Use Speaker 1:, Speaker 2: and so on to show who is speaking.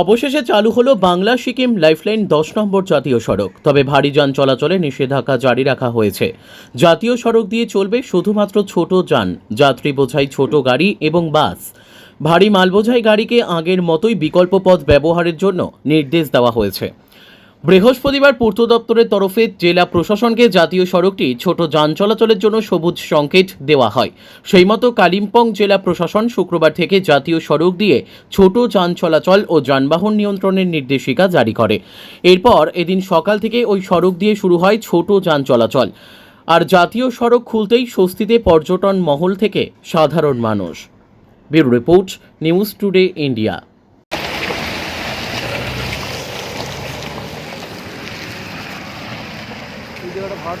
Speaker 1: অবশেষে চালু হলো বাংলা সিকিম লাইফলাইন দশ নম্বর জাতীয় সড়ক, তবে ভারী যান চলাচলে নিষেধাজ্ঞা জারি রাখা হয়েছে। জাতীয় সড়ক দিয়ে চলবে শুধুমাত্র ছোট যান, যাত্রী বোঝাই ছোট গাড়ি এবং বাস। ভারী মালবোঝাই গাড়িকে আগের মতোই বিকল্প পথ ব্যবহারের জন্য নির্দেশ দেওয়া হয়েছে। বৃহস্পতিবার পূর্ত দপ্তরের তরফে জেলা প্রশাসনকে জাতীয় সড়কটি ছোট যান চলাচলের জন্য সবুজ সংকেত দেওয়া হয়। সেই মতো কালিম্পং জেলা প্রশাসন শুক্রবার থেকে জাতীয় সড়ক দিয়ে ছোট যান চলাচল ও যানবাহন নিয়ন্ত্রণের নির্দেশিকা জারি করে। এরপর এদিন সকাল থেকে ওই সড়ক দিয়ে শুরু হয় ছোট যান চলাচল। আর জাতীয় সড়ক খুলতেই স্বস্তিতে পর্যটন মহল থেকে সাধারণ মানুষ। Bureau report, news today, India.
Speaker 2: जगह भारत